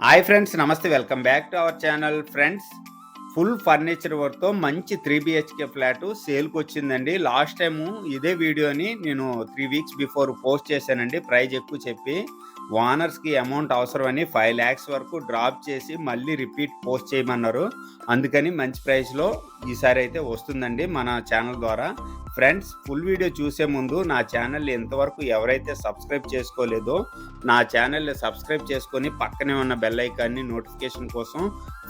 Hi friends నమస్తే welcome back to our channel friends full furniture వర్క్తో మంచి three BHK flat సేల్కి వచ్చిందండి లాస్ట్ టైము ఇదే వీడియోని నేను త్రీ వీక్స్ బిఫోర్ పోస్ట్ చేశానండి. ప్రైజ్ ఎక్కువ చెప్పి ఓనర్స్కి అమౌంట్ అవసరమని ఫైవ్ ల్యాక్స్ వరకు డ్రాప్ చేసి మళ్ళీ రిపీట్ పోస్ట్ చేయమన్నారు. అందుకని మంచి ప్రైస్లో ఈసారి అయితే వస్తుందండి మన ఛానల్ ద్వారా. ఫ్రెండ్స్ ఫుల్ వీడియో చూసే ముందు నా ఛానల్ ఎంతవరకు ఎవరైతే సబ్స్క్రైబ్ చేసుకోలేదో నా ఛానల్ సబ్స్క్రైబ్ చేసుకొని పక్కనే ఉన్న బెల్ ఐకాన్ని నోటిఫికేషన్ కోసం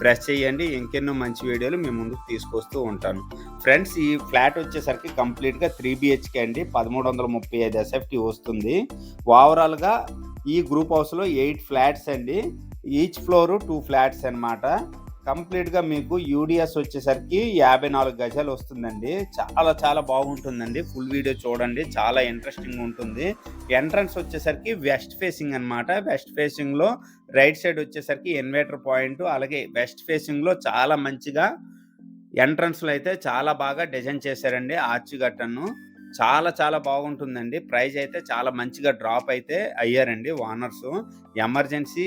ప్రెస్ చేయండి. ఇంకెన్నో మంచి వీడియోలు మీ ముందుకు తీసుకొస్తూ ఉంటాను. ఫ్రెండ్స్ ఈ ఫ్లాట్ వచ్చేసరికి కంప్లీట్గా త్రీ బిహెచ్కే అండి. పదమూడు వందల ముప్పై ఐదు ఎస్ఎఫ్టీ వస్తుంది. ఓవరాల్గా ఈ గ్రూప్ హౌస్లో ఎయిట్ ఫ్లాట్స్ అండి. ఈచ్ ఫ్లోరు టూ ఫ్లాట్స్ అనమాట కంప్లీట్గా మీకు యూడిఎస్ వచ్చేసరికి యాభై నాలుగు గజాలు వస్తుందండి. చాలా చాలా బాగుంటుందండి. ఫుల్ వీడియో చూడండి. చాలా ఇంట్రెస్టింగ్ ఉంటుంది. ఎంట్రన్స్ వచ్చేసరికి వెస్ట్ ఫేసింగ్ అనమాట వెస్ట్ ఫేసింగ్లో రైట్ సైడ్ వచ్చేసరికి ఇన్వర్టర్ పాయింట్ అలాగే వెస్ట్ ఫేసింగ్లో చాలా మంచిగా ఎంట్రన్స్లో అయితే చాలా బాగా డిజైన్ చేశారండి ఆర్చి గట్టను చాలా చాలా బాగుంటుందండి. ప్రైజ్ అయితే చాలా మంచిగా డ్రాప్ అయితే అయ్యారండి ఓనర్స్. ఎమర్జెన్సీ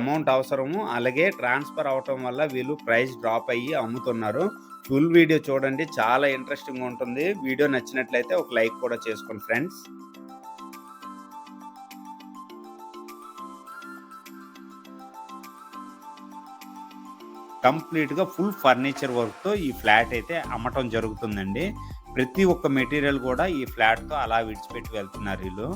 అమౌంట్ అవసరము. అలాగే ట్రాన్స్ఫర్ అవటం వల్ల వీళ్ళు ప్రైస్ డ్రాప్ అయ్యి అమ్ముతున్నారు. ఫుల్ వీడియో చూడండి. చాలా ఇంట్రెస్టింగ్ ఉంటుంది. వీడియో నచ్చినట్లయితే ఒక లైక్ కూడా చేసుకోండి ఫ్రెండ్స్. కంప్లీట్గా ఫుల్ ఫర్నిచర్ వర్క్తో ఈ ఫ్లాట్ అయితే అమ్మటం జరుగుతుందండి. ప్రతి ఒక్క మెటీరియల్ కూడా ఈ ఫ్లాట్తో అలా విడిచిపెట్టి వెళ్తున్నారు వీళ్ళు.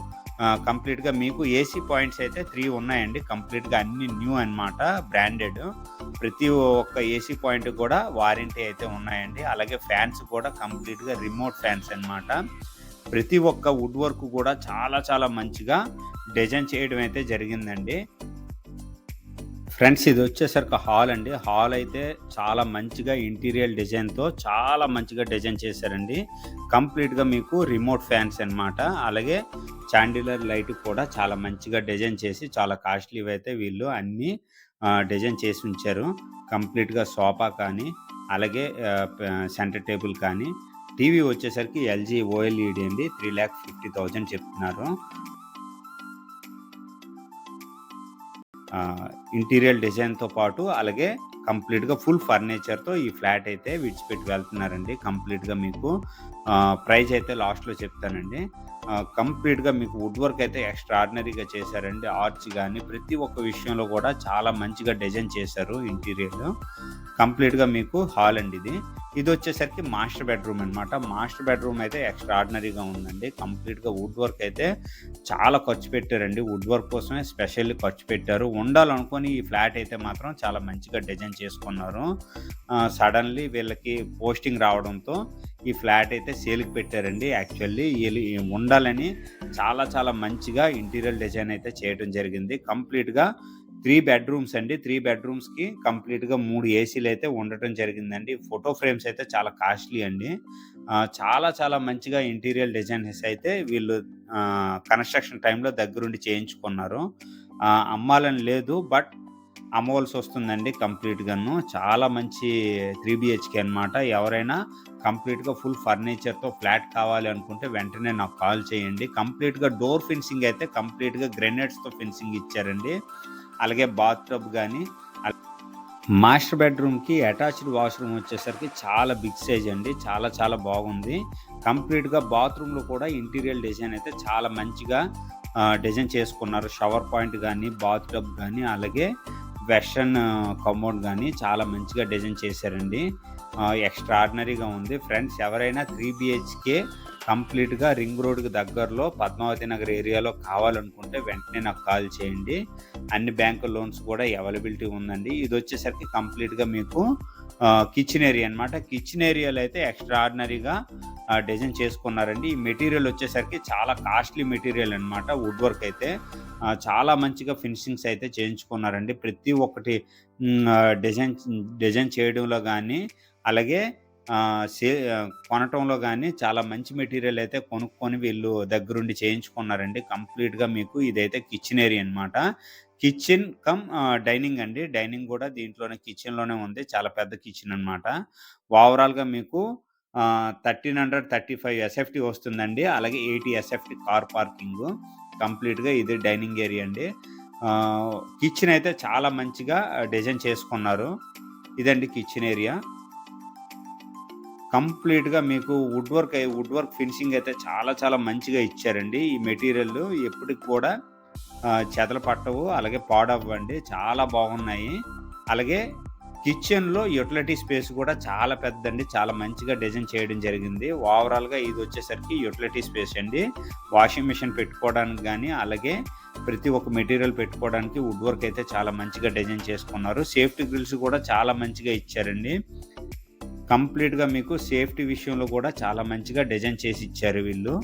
కంప్లీట్గా మీకు ఏసీ పాయింట్స్ అయితే త్రీ ఉన్నాయండి. కంప్లీట్గా అన్ని న్యూ అనమాట బ్రాండెడ్. ప్రతి ఒక్క ఏసీ పాయింట్ కూడా వారంటీ అయితే ఉన్నాయండి. అలాగే ఫ్యాన్స్ కూడా కంప్లీట్గా రిమోట్ ఫ్యాన్స్ అనమాట ప్రతి ఒక్క వుడ్ వర్క్ కూడా చాలా చాలా మంచిగా డిజైన్ చేయడం అయితే జరిగిందండి. ఫ్రెండ్స్ ఇది వచ్చేసరికి హాల్ అండి. హాల్ అయితే చాలా మంచిగా ఇంటీరియర్ డిజైన్తో చాలా మంచిగా డిజైన్ చేశారండి. కంప్లీట్గా మీకు రిమోట్ ఫ్యాన్స్ అనమాట అలాగే చాండిలర్ లైట్ కూడా చాలా మంచిగా డిజైన్ చేసి చాలా కాస్ట్లీ అయితే వీళ్ళు అన్నీ డిజైన్ చేసి ఉంచారు. కంప్లీట్గా సోఫా కానీ అలాగే సెంటర్ టేబుల్ కానీ. టీవీ వచ్చేసరికి ఎల్జీ ఓఎల్ఈడి అండి. త్రీ ల్యాక్ ఫిఫ్టీ థౌజండ్ చెప్తున్నారు. ఇంటీరియర్ డిజైన్తో పాటు అలాగే కంప్లీట్గా ఫుల్ ఫర్నిచర్తో ఈ ఫ్లాట్ అయితే విడిచిపెట్టి వెళ్తున్నారండి. కంప్లీట్గా మీకు ప్రైస్ అయితే లాస్ట్లో చెప్తానండి. కంప్లీట్గా మీకు వుడ్ వర్క్ అయితే ఎక్స్ట్రాడినరీగా చేశారండి. ఆర్చ్ కానీ ప్రతి ఒక్క విషయంలో కూడా చాలా మంచిగా డిజైన్ చేశారు ఇంటీరియర్. కంప్లీట్గా మీకు హాల్ అండి ఇది. ఇది వచ్చేసరికి మాస్టర్ బెడ్రూమ్ అనమాట మాస్టర్ బెడ్రూమ్ అయితే ఎక్స్ట్రాడినరీగా ఉందండి. కంప్లీట్గా వుడ్ వర్క్ అయితే చాలా ఖర్చు పెట్టారండి. వుడ్ వర్క్ కోసమే స్పెషల్లీ ఖర్చు పెట్టారు. ఉండాలనుకొని ఈ ఫ్లాట్ అయితే మాత్రం చాలా మంచిగా డిజైన్ చేసుకున్నారు. సడన్లీ వీళ్ళకి పోస్టింగ్ రావడంతో ఈ ఫ్లాట్ అయితే సేల్కి పెట్టారండి. యాక్చువల్లీ ఉండాలని చాలా చాలా మంచిగా ఇంటీరియర్ డిజైన్ అయితే చేయడం జరిగింది. కంప్లీట్గా త్రీ బెడ్రూమ్స్ అండి. త్రీ బెడ్రూమ్స్కి కంప్లీట్గా మూడు ఏసీలు అయితే ఉండటం జరిగిందండి. ఫోటో ఫ్రేమ్స్ అయితే చాలా కాస్ట్లీ అండి. చాలా చాలా మంచిగా ఇంటీరియర్ డిజైన్స్ అయితే వీళ్ళు కన్స్ట్రక్షన్ టైంలో దగ్గరుండి చేయించుకున్నారు. అమ్మాలని లేదు బట్ అమ్మవలసి వస్తుందండి కంప్లీట్గాను చాలా మంచి త్రీ బిహెచ్కే అనమాట ఎవరైనా కంప్లీట్గా ఫుల్ ఫర్నిచర్తో ఫ్లాట్ కావాలి అనుకుంటే వెంటనే నాకు కాల్ చేయండి. కంప్లీట్గా డోర్ ఫినిషింగ్ అయితే కంప్లీట్గా గ్రెనేడ్స్తో ఫిన్సింగ్ ఇచ్చారండి. అలాగే బాత్రూమ్ కానీ మాస్టర్ బెడ్రూమ్కి అటాచ్డ్ వాష్రూమ్ వచ్చేసరికి చాలా బిగ్ సైజ్ అండి. చాలా చాలా బాగుంది. కంప్లీట్గా బాత్రూంలో కూడా ఇంటీరియర్ డిజైన్ అయితే చాలా మంచిగా డిజైన్ చేసుకున్నారు. షవర్ పాయింట్ కానీ బాత్ టబ్ కానీ అలాగే వెస్ట్రన్ కమోడ్ కానీ చాలా మంచిగా డిజైన్ చేశారండి. ఎక్స్ట్రాడినరీగా ఉంది. ఫ్రెండ్స్ ఎవరైనా త్రీ బిహెచ్కే కంప్లీట్గా రింగ్ రోడ్కి దగ్గరలో పద్మావతి నగర్ ఏరియాలో కావాలనుకుంటే వెంటనే నాకు కాల్ చేయండి. అన్ని బ్యాంకు లోన్స్ కూడా అవైలబిలిటీ ఉందండి. ఇది వచ్చేసరికి కంప్లీట్గా మీకు కిచెన్ ఏరియా అనమాట కిచెన్ ఏరియాలో అయితే ఎక్స్ట్రాడినరీగా డిజైన్ చేసుకున్నారండి. ఈ మెటీరియల్ వచ్చేసరికి చాలా కాస్ట్లీ మెటీరియల్ అనమాట వుడ్ వర్క్ అయితే చాలా మంచిగా ఫినిషింగ్స్ అయితే చేయించుకున్నారండి. ప్రతి ఒక్కటి డిజైన్ డిజైన్ చేయడంలో కానీ అలాగే సే కొనటంలో కానీ చాలా మంచి మెటీరియల్ అయితే కొనుక్కొని వీళ్ళు దగ్గరుండి చేయించుకున్నారండి. కంప్లీట్గా మీకు ఇదైతే కిచెన్ ఏరియా అనమాట కిచెన్ కమ్ డైనింగ్ అండి. డైనింగ్ కూడా దీంట్లోనే కిచెన్లోనే ఉంది. చాలా పెద్ద కిచెన్ అనమాట ఓవరాల్గా మీకు thirteen hundred thirty five SFT వస్తుందండి. అలాగే ఎయిటీ ఎస్ఎఫ్టీ కార్ పార్కింగ్. కంప్లీట్గా ఇది డైనింగ్ ఏరియా అండి. కిచెన్ అయితే చాలా మంచిగా డిజైన్ చేసుకున్నారు. ఇదండి కిచెన్ ఏరియా. కంప్లీట్‌గా మీకు wood work wood work finishing అయితే చాలా చాలా మంచిగా ఇచ్చారండి. ఈ మెటీరియల్ ఎప్పటికి కూడా చెదలు పట్టవు. అలాగే పాడవ్వండి. చాలా బాగున్నాయి. అలాగే కిచెన్‌లో యుటిలిటీ స్పేస్ కూడా చాలా పెద్దండి. చాలా మంచిగా డిజైన్ చేయడం జరిగింది. ఓవరాల్‌గా ఇది వచ్చేసరికి యుటిలిటీ స్పేస్ అండి. వాషింగ్ మిషన్ పెట్టుకోవడానికి కానీ అలాగే ప్రతి ఒక్క మెటీరియల్ పెట్టుకోవడానికి వుడ్ వర్క్ అయితే చాలా మంచిగా డిజైన్ చేసుకున్నారు. సేఫ్టీ గ్రిల్స్ కూడా చాలా మంచిగా ఇచ్చారండి. కంప్లీట్‌గా మీకు సేఫ్టీ విషయంలో కూడా చాలా మంచిగా డిజైన్ చేసి ఇచ్చారు వీళ్ళు.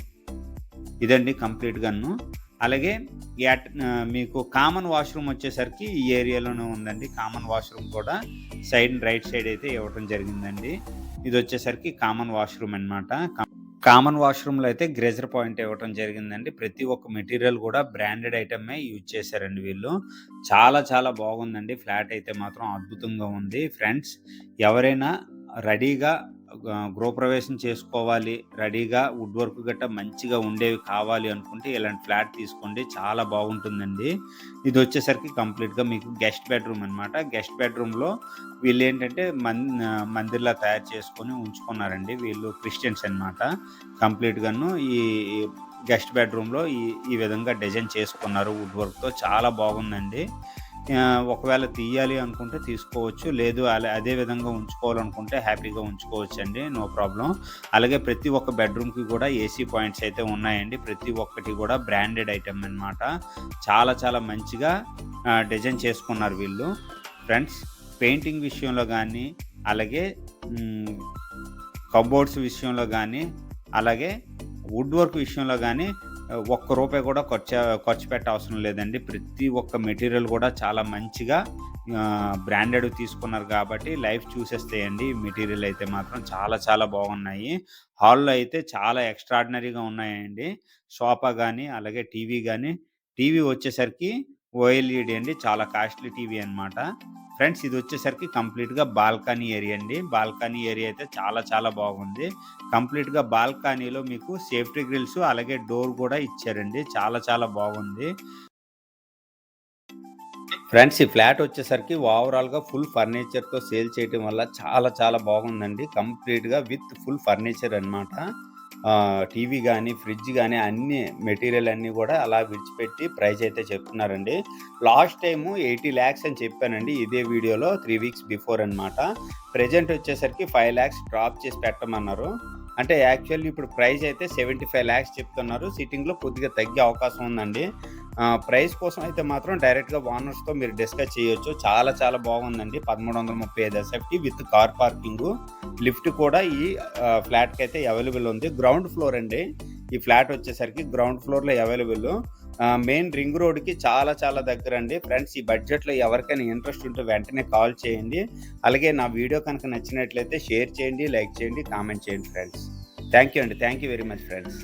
ఇదండి కంప్లీట్‌గాను. అలాగే యాట్ మీకు కామన్ వాష్‌రూమ్ వచ్చేసరికి ఈ ఏరియాలోనే ఉందండి. కామన్ వాష్‌రూమ్ కూడా సైడ్ రైట్ సైడ్ అయితే ఇవ్వటం జరిగిందండి. ఇది వచ్చేసరికి కామన్ వాష్‌రూమ్ అనమాట. కా కామన్ వాష్‌రూమ్‌లో అయితే గ్రేజర్ పాయింట్ ఇవ్వటం జరిగిందండి. ప్రతి ఒక్క మెటీరియల్ కూడా బ్రాండెడ్ ఐటమే యూజ్ చేశారండి వీళ్ళు. చాలా చాలా బాగుందండి. ఫ్లాట్ అయితే మాత్రం అద్భుతంగా ఉంది. ఫ్రెండ్స్ ఎవరైనా రెడీగా గృహప్రవేశం చేసుకోవాలి. రెడీగా వుడ్ వర్క్ గట్టా మంచిగా ఉండేవి కావాలి అనుకుంటే ఇలాంటి ఫ్లాట్ తీసుకోండి. చాలా బాగుంటుందండి. ఇది వచ్చేసరికి కంప్లీట్‌గా మీకు గెస్ట్ బెడ్‌రూమ్ అనమాట. గెస్ట్ బెడ్‌రూమ్‌లో వీళ్ళు ఏంటంటే మన్ మందిర్‌లా తయారు చేసుకొని ఉంచుకున్నారండి. వీళ్ళు క్రిస్టియన్స్ అనమాట. కంప్లీట్‌గాను ఈ గెస్ట్ బెడ్‌రూమ్‌లో ఈ ఈ విధంగా డిజైన్ చేసుకున్నారు వుడ్ వర్క్‌తో. చాలా బాగుందండి. ఒకవేళ తీయాలి అనుకుంటే తీసుకోవచ్చు. లేదు అలా అదే విధంగా ఉంచుకోవాలనుకుంటే హ్యాపీగా ఉంచుకోవచ్చండి. నో ప్రాబ్లం అలాగే ప్రతి ఒక్క బెడ్‌రూమ్‌కి కూడా ఏసీ పాయింట్స్ అయితే ఉన్నాయండి. ప్రతి ఒక్కటి కూడా బ్రాండెడ్ ఐటమ్ అనమాట. చాలా చాలా మంచిగా డిజైన్ చేసుకున్నారు వీళ్ళు. ఫ్రెండ్స్ పెయింటింగ్ విషయంలో కానీ అలాగే కబోర్డ్స్ విషయంలో కానీ అలాగే వుడ్ వర్క్ విషయంలో కానీ ఒక్క రూపాయి కూడా ఖర్చు ఖర్చు పెట్టవసరం లేదండి. ప్రతి ఒక్క మెటీరియల్ కూడా చాలా మంచిగా బ్రాండెడ్ తీసుకున్నారు కాబట్టి లైఫ్ చూసేస్తాయండి. మెటీరియల్ అయితే మాత్రం చాలా చాలా బాగున్నాయి. హాల్‌లో అయితే చాలా ఎక్స్ట్రాడినరీగా ఉన్నాయండి. సోఫా కానీ అలాగే టీవీ కానీ టీవీ వచ్చేసరికి ఓఎల్ఈడీ అండి. చాలా కాస్ట్‌లీ టీవీ అనమాట. ఫ్రెండ్స్ ఇది వచ్చేసరికి కంప్లీట్‌గా బాల్కనీ ఏరియా అండి. బాల్కనీ ఏరియా అయితే చాలా చాలా బాగుంది. కంప్లీట్‌గా బాల్కనీలో మీకు సేఫ్టీ గ్రిల్స్ అలాగే డోర్ కూడా ఇచ్చారండి. చాలా చాలా బాగుంది. ఫ్రెండ్స్ ఈ ఫ్లాట్ వచ్చేసరికి ఓవరాల్‌గా ఫుల్ ఫర్నిచర్‌తో సేల్ చేయడం వల్ల చాలా చాలా బాగుందండి. కంప్లీట్‌గా విత్ ఫుల్ ఫర్నిచర్ అనమాట. టీవీ కానీ ఫ్రిడ్జ్ కానీ అన్నీ మెటీరియల్ అన్నీ కూడా అలా విడిచిపెట్టి ప్రైస్ అయితే చెప్తున్నారండి. లాస్ట్ టైము ఎయిటీ ల్యాక్స్ అని చెప్పానండి. ఇదే వీడియోలో త్రీ వీక్స్ బిఫోర్ అనమాట. ప్రెజెంట్ వచ్చేసరికి 5,00,000 డ్రాప్ చేసి పెట్టమన్నారు. అంటే యాక్చువల్లీ ఇప్పుడు ప్రైస్ అయితే 75,00,000 చెప్తున్నారు. సిట్టింగ్‌లో కొద్దిగా తగ్గే అవకాశం ఉందండి. ప్రైస్ కోసం అయితే మాత్రం డైరెక్ట్‌గా ఓనర్స్‌తో మీరు డిస్కస్ చేయొచ్చు. చాలా చాలా బాగుందండి. 1335 SFT with car parking. Lift కూడా ఈ ఫ్లాట్కి అయితే అవైలబుల్ ఉంది. గ్రౌండ్ ఫ్లోర్ అండి. ఈ ఫ్లాట్ వచ్చేసరికి గ్రౌండ్ ఫ్లోర్‌లో అవైలబుల్. మెయిన్ రింగ్ రోడ్‌కి చాలా చాలా దగ్గర అండి ఫ్రెండ్స్ ఈ బడ్జెట్‌లో ఎవరికైనా ఇంట్రెస్ట్ ఉంటే వెంటనే కాల్ చేయండి. అలాగే నా వీడియో కనుక నచ్చినట్లయితే షేర్ చేయండి, లైక్ చేయండి, కామెంట్ చేయండి ఫ్రెండ్స్. థ్యాంక్ యూ అండి. Thank you very much friends.